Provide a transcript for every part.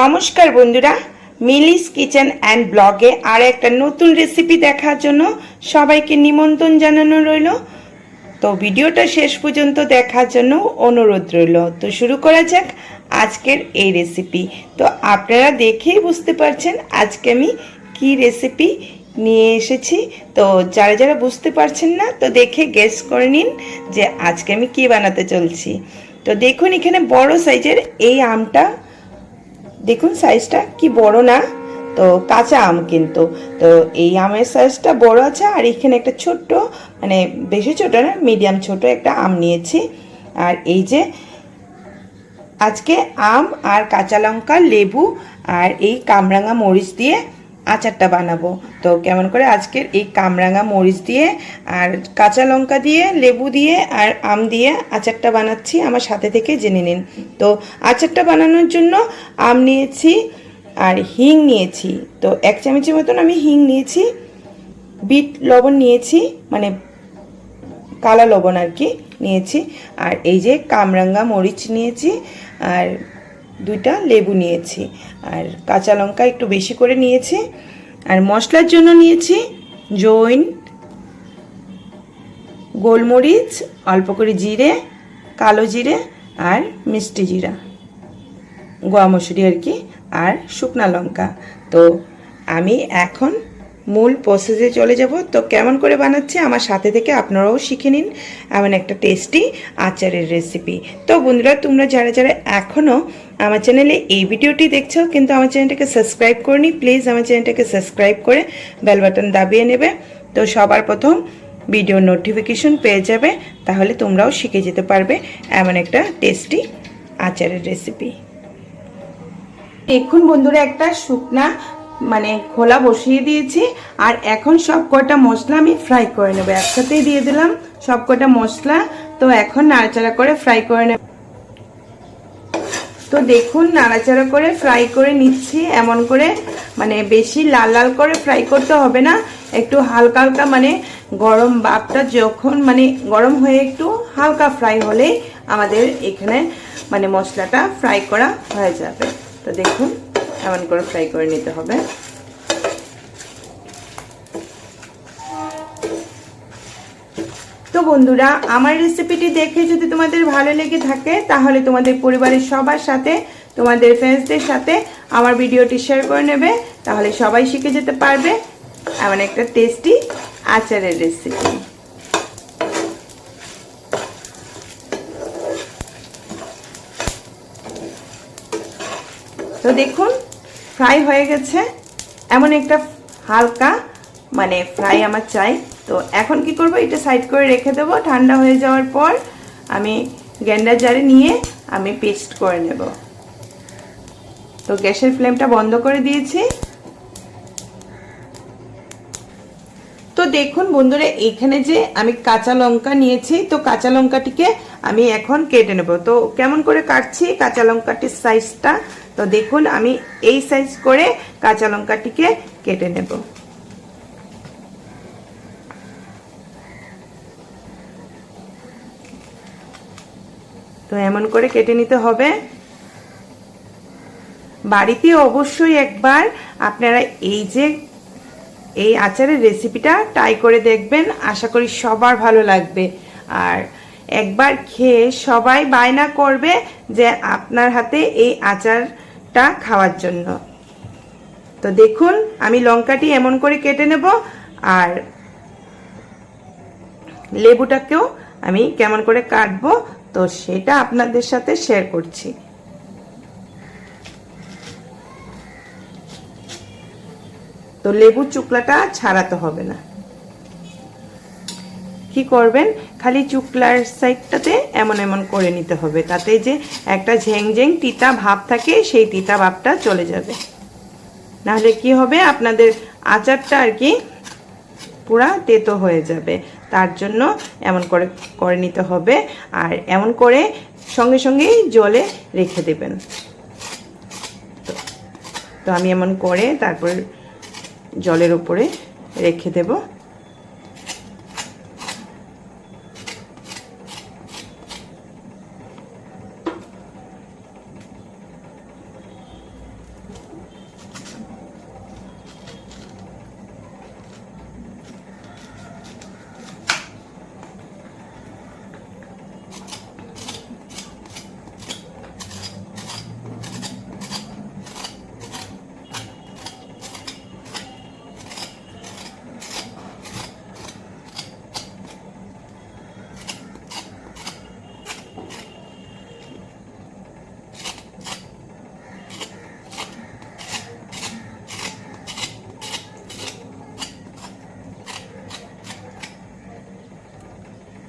নমস্কার বন্ধুরা, মিলিস kitchen and ব্লগে আর একটা নতুন রেসিপি দেখার জন্য সবাইকে নিমন্ত্রণ জানানো রইল। তো ভিডিওটা শেষ পর্যন্ত দেখার জন্য অনুরোধ রইল। তো শুরু করা যাক আজকের এই রেসিপি। তো আপনারা দেখেই বুঝতে পারছেন আজকে আমি কি রেসিপি নিয়ে এসেছি। তো যারা যারা বুঝতে পারছেন না, তো দেখে গেস করে নিন যে আজকে আমি কি বানাতে চলছি। তো দেখুন, এখানে বড় সাইজের এই আমটা দেখুন সাইজটা কি বড় না? তো কাঁচা আম কিন্তু। তো এই আমের সাইজটা বড় আছে, আর এখানে একটা ছোট্ট মানে বেশি ছোট না মিডিয়াম ছোট একটা আম নিয়েছি। আর এই যে আজকে আম আর কাঁচা লঙ্কা, লেবু আর এই কামরাঙা মরিচ দিয়ে আচারটা বানাবো। তো কেমন করে? আজকের এই কামরাঙা মরিচ দিয়ে আর কাঁচা লঙ্কা দিয়ে, লেবু দিয়ে আর আম দিয়ে আচারটা বানাচ্ছি। আমার সাথে থেকে জেনে নিন। তো আচারটা বানানোর জন্য আম নিয়েছি আর হিং নিয়েছি। তো এক চামচের মতন আমি হিং নিয়েছি। বিট লবণ নিয়েছি মানে কালা লবণ আর কি নিয়েছি। আর এই যে কামরাঙ্গা মরিচ নিয়েছি। আর দুইটা লেবু নিয়েছি। আর কাঁচা লঙ্কা একটু বেশি করে নিয়েছি। আর মশলার জন্য নিয়েছি জৈন, গোলমরিচ, অল্প করে জিরে, কালো জিরে আর মিষ্টি জিরা, গোয়া মসুরি আর কি, আর শুকনা লঙ্কা। তো আমি এখন মূল প্রসেসে চলে যাব। তো কেমন করে বানাচ্ছি? আমার সাথে থেকে আপনারাও শিখে নিন। এমন একটা টেস্টি আচারের রেসিপি তো বন্ধুরা, তোমরা যারা যারা এখনও আমার চ্যানেলে এই ভিডিওটি দেখছ, কিন্তু আমার চ্যানেলটাকে সাবস্ক্রাইব করনি প্লিজ আমার চ্যানেলটাকে সাবস্ক্রাইব করে বেল বাটন দাবিয়ে নেবে। তো সবার প্রথম ভিডিও নোটিফিকেশন পেয়ে যাবে, তাহলে তোমরাও শিখে যেতে পারবে এমন একটা টেস্টি আচারের রেসিপি দেখুন বন্ধুরা, একটা শুকনা মানে খোলা বসিয়ে দিয়েছি, আর এখন সব কটা মশলা আমি ফ্রাই করে নেব। একসাথেই দিয়ে দিলাম সব কটা মশলা। তো এখন নাড়াচাড়া করে ফ্রাই করে নেব। তো দেখুন, নাড়াচাড়া করে ফ্রাই করে নিচ্ছি। এমন করে মানে বেশি লাল লাল করে ফ্রাই করতে হবে না। একটু হালকা হালকা মানে গরম বাপটা যখন মানে গরম হয়ে একটু হালকা ফ্রাই হলেই আমাদের এখানে মানে মশলাটা ফ্রাই করা হয়ে যাবে। তো দেখুন। এমন করে ফ্রাই করে নিতে হবে। তো বন্ধুরা, আমার রেসিপিটি দেখে যদি তোমাদের ভালো লেগে থাকে, তাহলে তোমাদের পরিবারের সবার সাথে, তোমাদের ফ্রেন্ডসদের সাথে আমার ভিডিওটি শেয়ার করে নেবে। তাহলে সবাই শিখে যেতে পারবে এমন একটা টেস্টি আচারের রেসিপি তো দেখুন ফ্রাই হয়ে গেছে। এমন একটা হালকা মানে ফ্রাই আমার চাই। তো এখন কি করব? এটা সাইড করে রেখে দেব। ঠান্ডা হয়ে যাওয়ার পর আমি গ্যান্ডার জারে নিয়ে আমি পেস্ট করে নেব। তো গ্যাসের ফ্লেমটা বন্ধ করে দিয়েছি। তো দেখুন বন্ধুরা এখানে যে আমি কাঁচা লঙ্কা নিয়েছি তো কাঁচা লঙ্কাটিকে আমি এখন কেটে নেব। তো কেমন করে কাটছি? কাঁচা লঙ্কাটির সাইজটা তো দেখুন, আমি এই সাইজ করে কাঁচা লঙ্কাটিকে কেটে নেব। তো এমন করে কেটে নিতে হবে। বাড়িতে অবশ্যই একবার আপনারা এই যে, এই আচারের রেসিপিটা ট্রাই করে দেখবেন। আশা করি সবার ভালো লাগবে। আর একবার খেয়ে সবাই বায়না করবে যে আপনার হাতে এই আচারটা খাওয়ার জন্য। তো দেখুন, আমি লঙ্কাটি এমন করে কেটে নেব আর লেবুটাকেও আমি কেমন করে কাটবো, তো সেটা আপনাদের সাথে শেয়ার করছি। তো লেবুর চুকলাটা ছাড়াতে হবে না। কি করবেন? খালি চুকলার সাইডটাতে এমন এমন করে নিতে হবে, তাতে যে একটা ঝেং ঝেং তিতা ভাব থাকে, সেই তিতা ভাবটা চলে যাবে। নাহলে কি হবে? আপনাদের আচারটা আর কি পুরা তেতো হয়ে যাবে। তার জন্য এমন করে করে নিতে হবে আর এমন করে সঙ্গে সঙ্গেই জলে রেখে দেবেন। তো আমি এমন করে তারপর জলের উপরে রেখে দেব।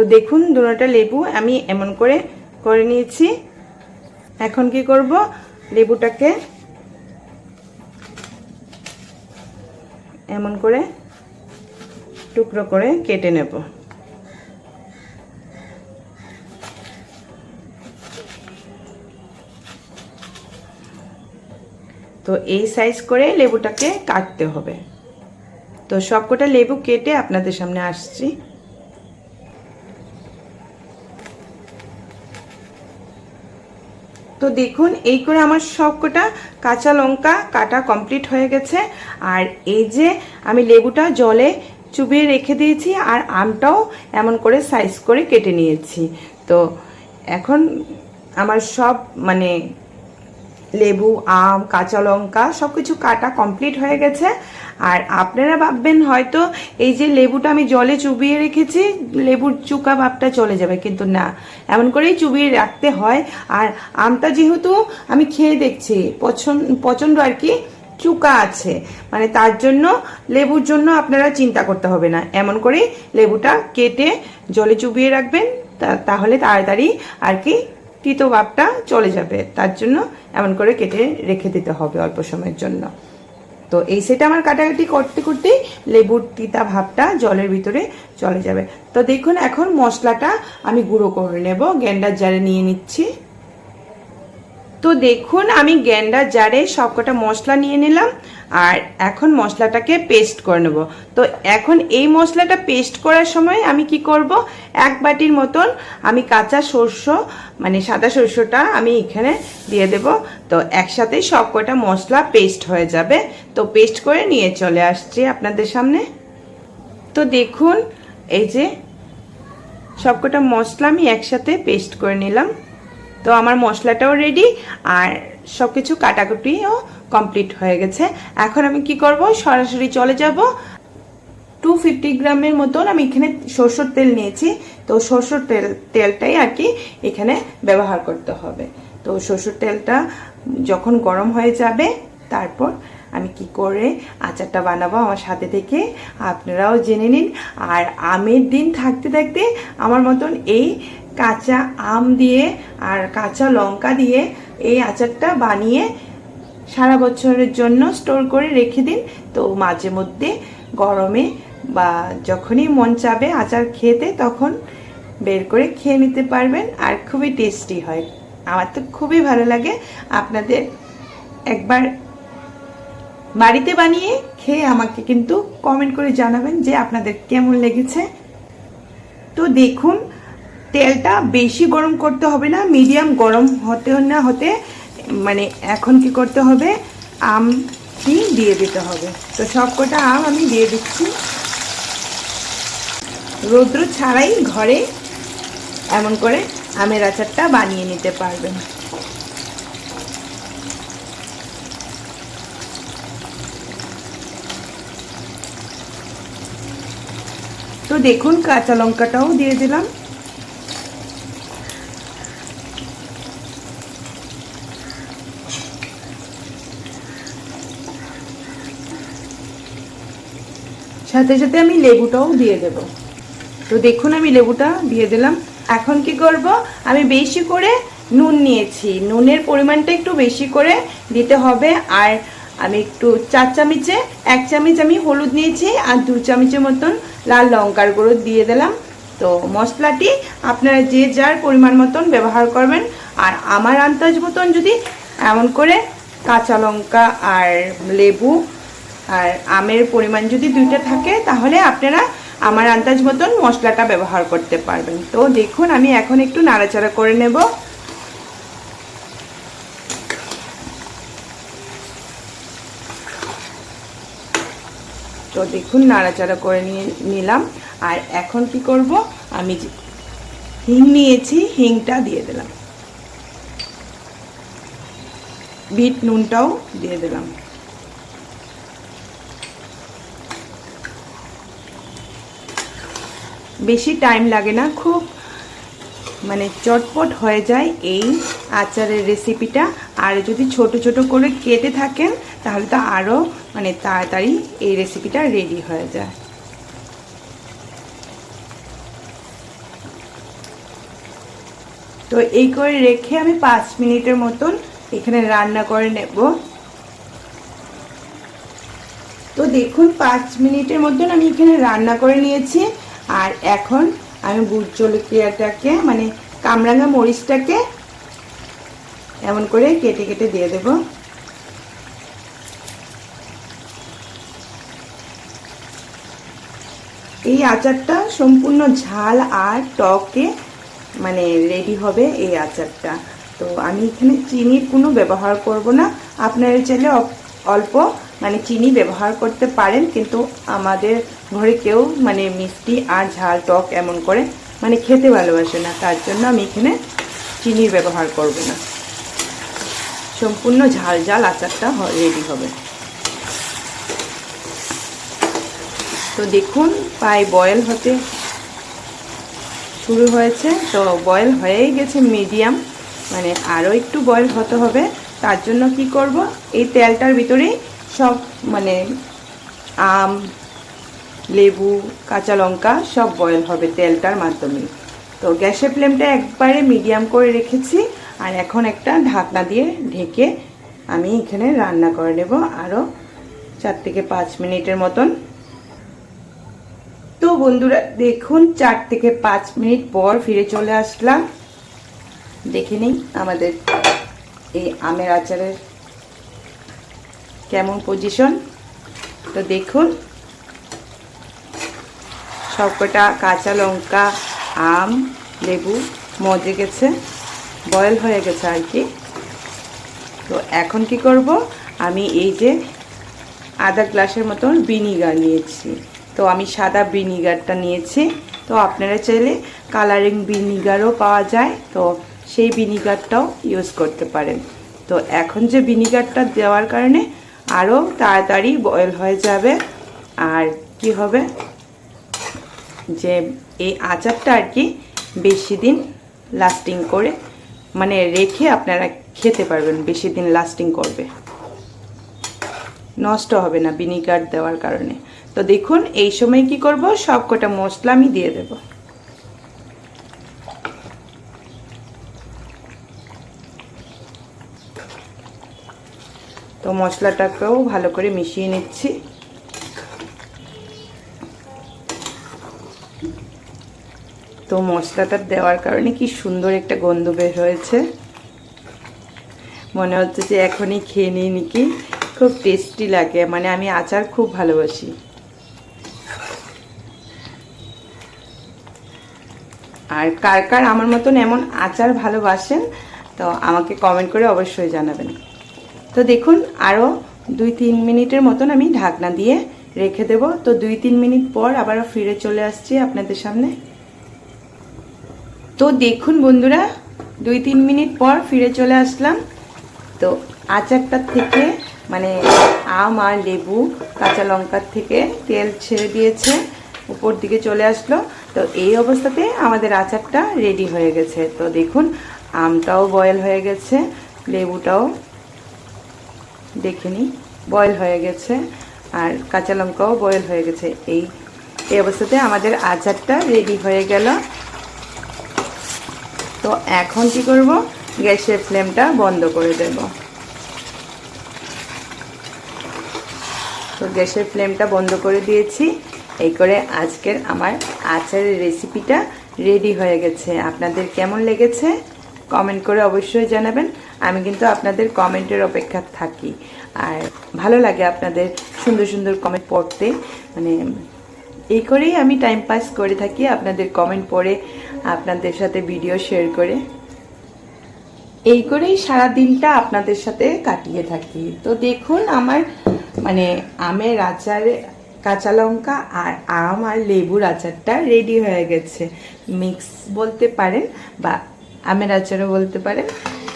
তো দেখুন দুটোটা লেবু আমি এমন করে করে নিয়েছি। এখন কি করব? লেবুটাকে এমন করে টুকরো করে কেটে নেব। তো এই সাইজ করে লেবুটাকে কাটতে হবে। তো সবকটা লেবু কেটে আপনাদের সামনে আসছি। তো দেখুন, এই করে আমার সবকটা কাঁচা লঙ্কা কাটা কমপ্লিট হয়ে গেছে। আর এই যে আমি লেবুটা জলে চুবিয়ে রেখে দিয়েছি আর আমটাও এমন করে সাইজ করে কেটে নিয়েছি। তো এখন আমার সব মানে লেবু, আম, কাঁচা লঙ্কা সব কিছু কাটা কমপ্লিট হয়ে গেছে। আর আপনারা ভাববেন হয়তো এই যে লেবুটা আমি জলে চুবিয়ে রেখেছি, লেবুর চুকা ভাবটা চলে যাবে, কিন্তু না। এমন করেই চুবিয়ে রাখতে হয়। আর আমটা যেহেতু আমি খেয়ে দেখছি পছন্দ পছন্দ আর কি, চুকা আছে। মানে তার জন্য, লেবুর জন্য আপনারা চিন্তা করতে হবে না। এমন করেই লেবুটা কেটে জলে চুবিয়ে রাখবেন তাহলে তাড়াতাড়ি আর কি তিতো ভাবটা চলে যাবে। তার জন্য এমন করে কেটে রেখে দিতে হবে অল্প সময়ের জন্য। তো এই সেটা আমার কাটাকাটি করতে করতেই লেবুর তিতা ভাবটা জলের ভিতরে চলে যাবে। তো দেখুন, এখন মশলাটা আমি গুঁড়ো করে নেব, গ্যান্ডার জারে নিয়ে নিচ্ছি। তো দেখুন, আমি গ্যান্ডার জারে সবকটা মশলা নিয়ে নিলাম। আর এখন মশলাটাকে পেস্ট করে নেব। তো এখন এই মশলাটা পেস্ট করার সময় আমি কি করব? এক বাটির মতন আমি কাঁচা সর্ষ মানে সাদা সর্ষটা আমি এখানে দিয়ে দেব। তো একসাথেই সবকটা মশলা পেস্ট হয়ে যাবে। তো পেস্ট করে নিয়ে চলে আসছি আপনাদের সামনে। তো দেখুন, এই যে সবকটা মশলা আমি একসাথে পেস্ট করে নিলাম। তো আমার মশলাটাও রেডি আর সব কিছু কাটাকুটিও কমপ্লিট হয়ে গেছে। এখন আমি কি করব? সরাসরি চলে যাব। টু ফিফটি গ্রামের মতন আমি এখানে সরষের তেল নিয়েছি। তো সরষের তেল, তেলটাই আর কি এখানে ব্যবহার করতে হবে। তো সরষের তেলটা যখন গরম হয়ে যাবে, তারপর আমি কি করে আচারটা বানাবো আমার সাথে থেকে আপনারাও জেনে নিন। আর আমের দিন থাকতে থাকতে আমার মতন এই কাঁচা আম দিয়ে আর কাঁচা লঙ্কা দিয়ে এই আচারটা বানিয়ে সারা বছরের জন্য স্টোর করে রেখে দিন। তো মাঝে মধ্যে গরমে বা যখনই মন চাবে আচার খেতে, তখন বের করে খেয়ে নিতে পারবেন আর খুবই টেস্টি হয়। আমার তো খুবই ভালো লাগে। আপনাদের একবার বাড়িতে বানিয়ে খেয়ে আমাকে কিন্তু কমেন্ট করে জানাবেন যে আপনাদের কেমন লেগেছে। তো দেখুন, তেলটা বেশি গরম করতে হবে না, মিডিয়াম গরম হতে না হতে মানে এখন কি করতে হবে? আমটি দিয়ে দিতে হবে? তো সব কটা আম আমি দিয়ে দিচ্ছি। রৌদ্র ছাড়াই ঘরে এমন করে আমের আচারটা বানিয়ে নিতে পারবেন। তো দেখুন, কাঁচা লঙ্কাটাও দিয়ে দিলাম। সাথে সাথে আমি লেবুটাও দিয়ে দেব। তো দেখুন আমি লেবুটা দিয়ে দিলাম। এখন কি করব? আমি বেশি করে নুন নিয়েছি। নুনের পরিমাণটা একটু বেশি করে দিতে হবে। আর আমি একটু চার চামচে, এক চামচ আমি হলুদ নিয়েছি আর দু চামচের মতন লাল লঙ্কার গুঁড়ো দিয়ে দিলাম। তো মশলাটি আপনারা যে যার পরিমাণ মতন ব্যবহার করবেন। আর আমার আন্দাজ মতন যদি এমন করে কাঁচা লঙ্কা আর লেবু আর আমের পরিমাণ যদি দুইটা থাকে, তাহলে আপনারা আমার আন্দাজ মতন মশলাটা ব্যবহার করতে পারবেন। তো দেখুন, আমি এখন একটু নাড়াচাড়া করে নেব। তো দেখুন, নাড়াচাড়া করে নিয়ে নিলাম। আর এখন কি করব? আমি হিং নিয়েছি, হিংটা দিয়ে দিলাম। বিট নুনটাও দিয়ে দিলাম। বেশি টাইম লাগে না, খুব মানে চটপট হয়ে যায় এই আচারের রেসিপিটা আর যদি ছোট ছোট করে কেটে থাকেন, তাহলে তো আরও মানে তাড়াতাড়ি এই রেসিপিটা রেডি হয়ে যায়। তো এই করে রেখে আমি পাঁচ মিনিটের মতন এখানে রান্না করে নেব। তো দেখুন, পাঁচ মিনিটের মতন আমি এখানে রান্না করে নিয়েছি। আর এখন আমি বুট জলকিয়াটাকে মানে কামরাঙা মরিচটাকে এমন করে কেটে কেটে দিয়ে দেব। এই আচারটা সম্পূর্ণ ঝাল আর টকে মানে রেডি হবে এই আচারটা। তো আমি এখানে চিনির কোনো ব্যবহার করব না। আপনারা চাইলে অল্প মানে চিনি ব্যবহার করতে পারেন, কিন্তু আমাদের ঘরে কেউ মানে মিষ্টি আর ঝাল, টক এমন করে মানে খেতে ভালোবাসে না। তার জন্য আমি এখানে চিনির ব্যবহার করব না। সম্পূর্ণ ঝাল ঝাল আচারটা রেডি হবে। তো দেখুন, প্রায় বয়েল হতে শুরু হয়েছে। তো বয়েল হয়েই গেছে মিডিয়াম মানে আরও একটু বয়েল হতে হবে। তার জন্য কি করব? এই তেলটার ভিতরেই মানে আম, লেবু, কাঁচা লঙ্কা সব বয়েল হবে তেলটার মাধ্যমে। তো গ্যাসের ফ্লেমটা একবারে মিডিয়াম করে রেখেছি আর এখন একটা ঢাকনা দিয়ে ঢেকে আমি এখানে রান্না করে নেব আরও চার থেকে পাঁচ মিনিটের মতন। তো বন্ধুরা, দেখুন, চার থেকে পাঁচ মিনিট পর ফিরে চলে আসলাম। দেখে নিই আমাদের এই আমের আচারের কেমন পজিশন তো দেখুন। সবকটা কাঁচা লঙ্কা, আম, লেবু মজে গেছে বয়েল হয়ে গেছে আর কি। তো এখন কি করব? আমি এই যে আধা গ্লাসের মতন ভিনিগার নিয়েছি। তো আমি সাদা ভিনিগারটা নিয়েছি। তো আপনারা চাইলে কালারিং ভিনিগারও পাওয়া যায়। তো সেই ভিনিগারটাও ইউজ করতে পারেন। তো এখন যে ভিনিগারটা দেওয়ার কারণে আরও তাড়াতাড়ি বয়েল হয়ে যাবে। আর কি হবে? যে এই আচারটা আর কি বেশি দিন লাস্টিং করে মানে রেখে আপনারা খেতে পারবেন, বেশি দিন লাস্টিং করবে। নষ্ট হবে না ভিনিগার দেওয়ার কারণে। তো দেখুন, এই সময় কি করব? সব কটা মশলা আমি দিয়ে দেব। তো মশলাটাকেও ভালো করে মিশিয়ে নিচ্ছি। তো মশলাটা দেওয়ার কারণে কি সুন্দর একটা গন্ধ বের হয়েছে। মনে হচ্ছে যে এখনই খেয়ে নিই নাকি। খুব টেস্টি লাগে মানে আমি আচার খুব ভালোবাসি। আর কার কার আমার মতন এমন আচার ভালোবাসেন, তো আমাকে কমেন্ট করে অবশ্যই জানাবেন। তো দেখুন আরও দুই তিন মিনিটের মতন আমি ঢাকনা দিয়ে রেখে দেব। তো দুই তিন মিনিট পর আবারও ফিরে চলে আসছি আপনাদের সামনে। তো দেখুন বন্ধুরা, দুই তিন মিনিট পর ফিরে চলে আসলাম। তো আচারটার থেকে মানে আম আর লেবু, কাঁচা লঙ্কার থেকে তেল ছেড়ে দিয়েছে, উপর দিকে চলে আসলো। তো এই অবস্থাতে আমাদের আচারটা রেডি হয়ে গেছে। তো দেখুন, আমটাও বয়েল হয়ে গেছে, লেবুটাও দেখে নিই। বয়েল হয়ে গেছে আর কাঁচা লঙ্কাও বয়েল হয়ে গেছে। এই এই অবস্থাতে আমাদের আচারটা রেডি হয়ে গেল। তো এখন কি করব? গ্যাসের ফ্লেমটা বন্ধ করে দেব। তো গ্যাসের ফ্লেমটা বন্ধ করে দিয়েছি। এই করে আজকের আমার আচারের রেসিপিটা রেডি হয়ে গেছে। আপনাদের কেমন লেগেছে? কমেন্ট করে অবশ্যই জানাবেন। আমি কিন্তু আপনাদের কমেন্টের অপেক্ষা থাকি। আর ভালো লাগে আপনাদের সুন্দর সুন্দর কমেন্ট পড়তে। মানে এই করেই আমি টাইম পাস করে থাকি আপনাদের কমেন্ট পড়ে, আপনাদের সাথে ভিডিও শেয়ার করে। এই করেই সারা দিনটা আপনাদের সাথে কাটিয়ে থাকি। তো দেখুন আমার মানে আমের আচারে, কাঁচা লঙ্কা আর আম আর লেবুর আচারটা রেডি হয়ে গেছে। মিক্স বলতে পারেন বা আমের আচারও বলতে পারেন।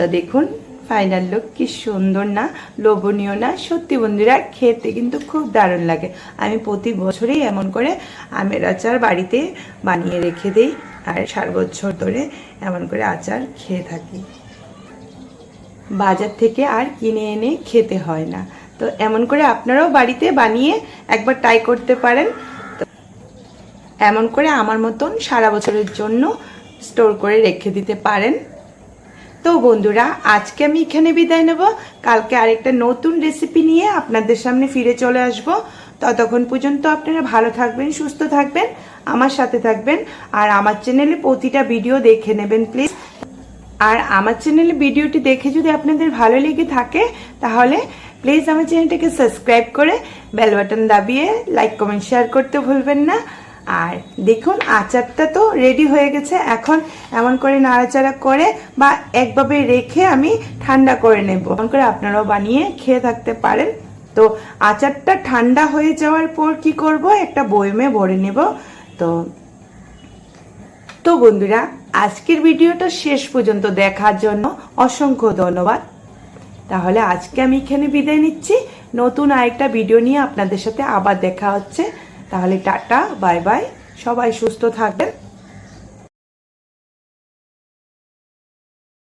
তো দেখুন। ফাইনাল লুক কি সুন্দর না? লোভনীয় না? সত্যি বন্ধুরা, খেতে কিন্তু খুব দারুণ লাগে। আমি প্রতি বছরেই এমন করে আমের আচার বাড়িতে বানিয়ে রেখে দিই আর সার বছর ধরে এমন করে আচার খেয়ে থাকি। বাজার থেকে আর কিনে এনে খেতে হয় না। তো এমন করে আপনারাও বাড়িতে বানিয়ে একবার ট্রাই করতে পারেন। এমন করে আমার মতন সারা বছরের জন্য স্টোর করে রেখে দিতে পারেন। তো বন্ধুরা, আজকে আমি এখানে বিদায় নেব। কালকে আরেকটা নতুন রেসিপি নিয়ে আপনাদের সামনে ফিরে চলে আসব। ততক্ষণ পর্যন্ত আপনারা ভালো থাকবেন, সুস্থ থাকবেন, আমার সাথে থাকবেন, আর আমার চ্যানেলে প্রতিটা ভিডিও দেখে নেবেন প্লিজ আর আমার চ্যানেলে ভিডিওটি দেখে যদি আপনাদের ভালো লেগে থাকে, তাহলে প্লিজ আমার চ্যানেলটাকে সাবস্ক্রাইব করে বেল বাটন দাবিয়ে লাইক কমেন্ট শেয়ার করতে ভুলবেন না। আর দেখুন, আচারটা তো রেডি হয়ে গেছে। এখন এমন করে নাড়াচাড়া করে বা একভাবে রেখে আমি ঠান্ডা করে নেব। এমন করে আপনারাও বানিয়ে খেয়ে থাকতে পারেন। তো আচারটা ঠান্ডা হয়ে যাওয়ার পর কি করব? একটা বয়মে ভরে নেব। তো তো বন্ধুরা, আজকের ভিডিওটা শেষ পর্যন্ত দেখার জন্য অসংখ্য ধন্যবাদ। তাহলে আজকে আমি এখানে বিদায় নিচ্ছি। নতুন আরেকটা ভিডিও নিয়ে আপনাদের সাথে আবার দেখা হচ্ছে। তাহলে টাটা বাই বাই। সবাই সুস্থ থাকবেন।